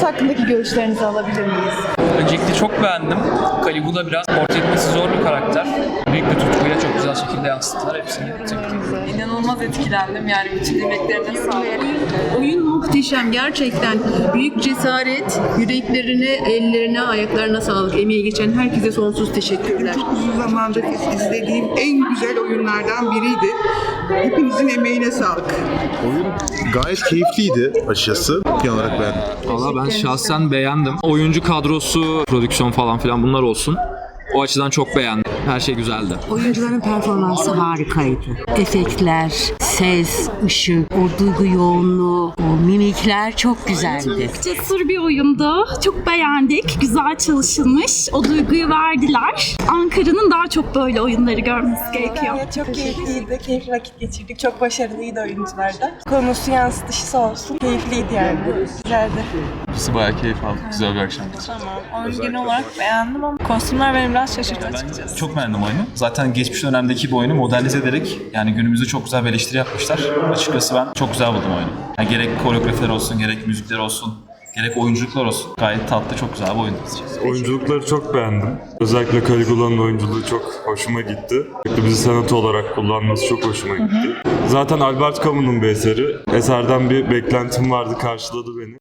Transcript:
kadrosu hakkındaki görüşlerinizi alabilir miyiz? Öncelikle çok beğendim. Caligula biraz portre etmesi zor bir karakter. Büyük bir tutkuyla çok güzel şekilde yansıttılar hepsini. İnanılmaz etkilendim yani bütün emeklerine sağlık. Oyun muhteşem gerçekten. Büyük cesaret, yüreklerine, ellerine, ayaklarına sağlık. Emeği geçen herkese sonsuz teşekkürler. Çok uzun zamandır izlediğim en güzel oyunlardan biriydi. Hepinizin emeğine sağlık. Oyun gayet keyifliydi açıkçası. Genel olarak beğendim. Valla ben şahsen beğendim. Oyuncu kadrosu, prodüksiyon falan filan bunlar olsun. O açıdan çok beğendim. Her şey güzeldi. Oyuncuların performansı harikaydı. Efektler, ses, ışık, o duygu yoğunluğu, o mimikler çok güzeldi. Cesur bir oyundu. Çok beğendik. Güzel çalışılmış. O duyguyu verdiler. Ankara'nın daha çok böyle oyunları görmesi gerekiyor. Evet, çok keyifliydi. Keyifli vakit geçirdik. Çok başarılıydı oyuncular da. Konusu yansıtışı olsun. Keyifliydi yani. Güzeldi. Biz bayağı keyif aldık. Güzel bir akşamdı. Tamam. Oyunu genel olarak beğendim ama kostümler beni biraz şaşırttı açıkçası. Çok beğendim oyunu. Zaten geçmiş dönemdeki bir oyunu modernize ederek yani günümüzde çok güzel bir eleştiri yapmışlar. Açıkçası ben çok güzel buldum oyunu. Yani gerek koreografiler olsun, gerek müzikler olsun, gerek oyunculuklar olsun. Gayet tatlı, çok güzel bir oyun. Oyunculukları çok beğendim. Özellikle Caligula'nın oyunculuğu çok hoşuma gitti. Özellikle bizi senato olarak kullanması çok hoşuma gitti. Zaten Albert Camus'un bir eseri. Eserden bir beklentim vardı, karşıladı beni.